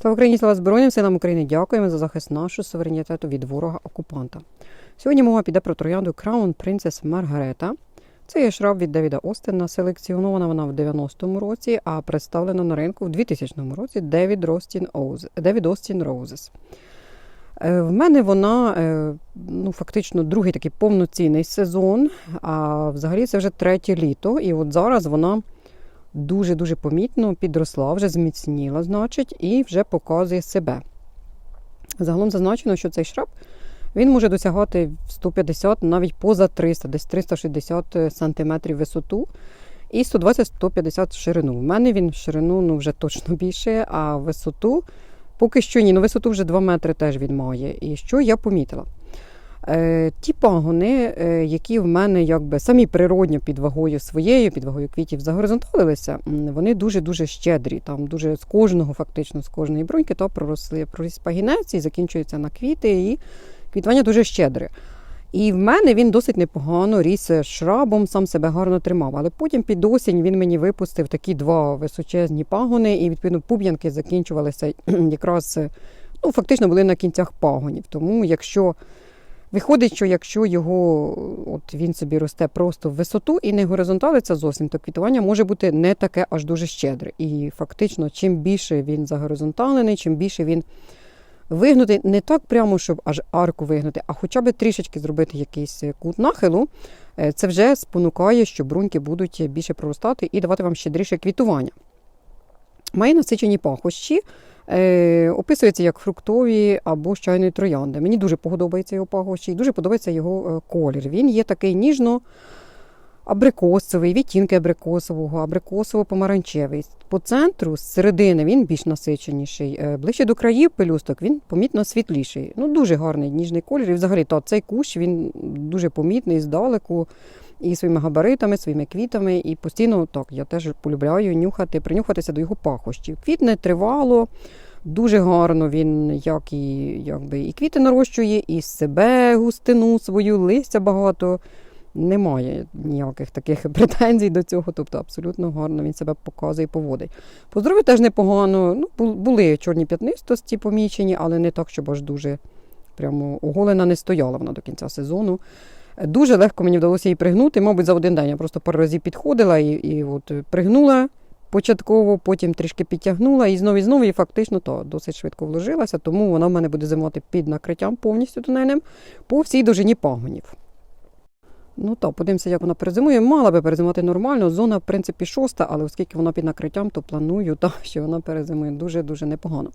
Слава Україні, слава Збройним силам України. Дякуємо за захист нашого суверенітету від ворога окупанта. Сьогодні мова піде про троянду Crown Princess Маргарета. Це є шраб від Девіда Остена. Селекціонована вона в 90-му році, а представлена на ринку в 2000 році Девід Ростін Девід Остін Роузес. Е, В мене вона е, ну, фактично другий такий повноцінний сезон, а взагалі це вже третє літо. І от зараз вона дуже-дуже помітно підросла, вже зміцніла, значить, і вже показує себе. Загалом зазначено, що цей шраб він може досягати 150, навіть поза 300, десь 360 см висоту і 120-150 ширину. У мене він ширину ну, вже точно більше, а висоту поки що ні. Ну, висоту вже 2 метри теж він має. І що я помітила? Е, ті пагони, е, які в мене якби самі природньо під вагою своєю, під вагою квітів загоризонталилися, вони дуже-дуже щедрі. Там дуже з кожного, фактично, з кожної бруньки, то проросли проріс пагінець і закінчується на квіти, і квітування дуже щедре. І в мене він досить непогано ріс шрабом, сам себе гарно тримав. Але потім під осінь він мені випустив такі два височезні пагони, і відповідно пуб'янки закінчувалися якраз ну, фактично були на кінцях пагонів. Тому якщо Виходить, що якщо його от він собі росте просто в висоту і не горизонталиться зовсім, то квітування може бути не таке аж дуже щедре. І фактично, чим більше він загоризонталений, чим більше він вигнутий, не так прямо, щоб аж арку вигнути, а хоча б трішечки зробити якийсь кут нахилу, е, це вже спонукає, що бруньки будуть більше проростати і давати вам щедріше квітування. Має насичені пахощі. Е, описується як фруктові або з троянди. Мені дуже подобається його пахощі і дуже подобається його е, колір. Він є такий ніжно абрикосовий, відтінки абрикосового, абрикосово-помаранчевий. По центру, з середини, він більш насиченіший. Е, Ближче до країв пелюсток він помітно світліший. Ну, Дуже гарний ніжний колір. І взагалі то, цей кущ він дуже помітний здалеку. І своїми габаритами, своїми квітами, і постійно так я теж полюбляю нюхати, принюхатися до його пахощів. Квітне тривало, дуже гарно він як і, якби, і квіти нарощує, і себе густину свою, листя багато. Немає ніяких таких претензій до цього, тобто абсолютно гарно він себе показує і поводить. По здоров'ю теж непогано. Ну, були чорні п'ятнистості помічені, але не так, щоб аж дуже прямо оголена не стояла вона до кінця сезону. Дуже легко мені вдалося її пригнути. Мабуть, за один день я просто пару разів підходила і, і от пригнула початково, потім трішки підтягнула і знову і знову, і фактично то досить швидко вложилася, тому вона в мене буде зимувати під накриттям повністю тунельним по всій довжині пагонів. Ну так, подивимося, як вона перезимує. Мала би перезимувати нормально. Зона, в принципі, шоста, але оскільки вона під накриттям, то планую, так, що вона перезимує дуже-дуже непогано.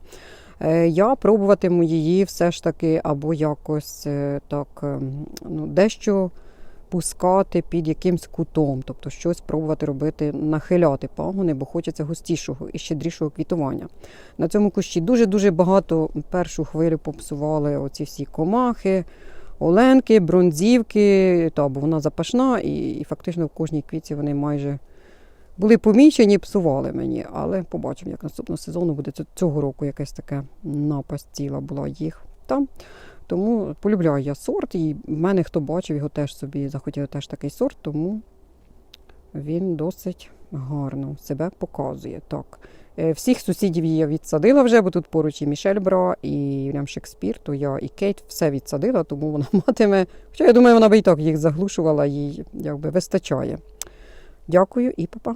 Е, Я пробуватиму її все ж таки або якось е, так ем, ну, дещо пускати під якимсь кутом, тобто щось пробувати робити, нахиляти пагони, бо хочеться густішого і щедрішого квітування. На цьому кущі дуже-дуже багато першу хвилю попсували оці всі комахи, оленки, бронзівки, та, бо вона запашна, і, і фактично в кожній квітці вони майже були помічені, псували мені, але побачимо, як наступного сезону буде цього року якась така напасть ціла була їх там. Тому полюбляю я сорт, і в мене хто бачив, його теж собі захотів теж такий сорт, тому він досить гарно себе показує. Так. Е, Всіх сусідів я відсадила вже, бо тут поруч і Мішель Бра, і Вільям Шекспір, то я і Кейт все відсадила, тому вона матиме. Хоча я думаю, вона би і так їх заглушувала, їй якби вистачає. Дякую і па-па.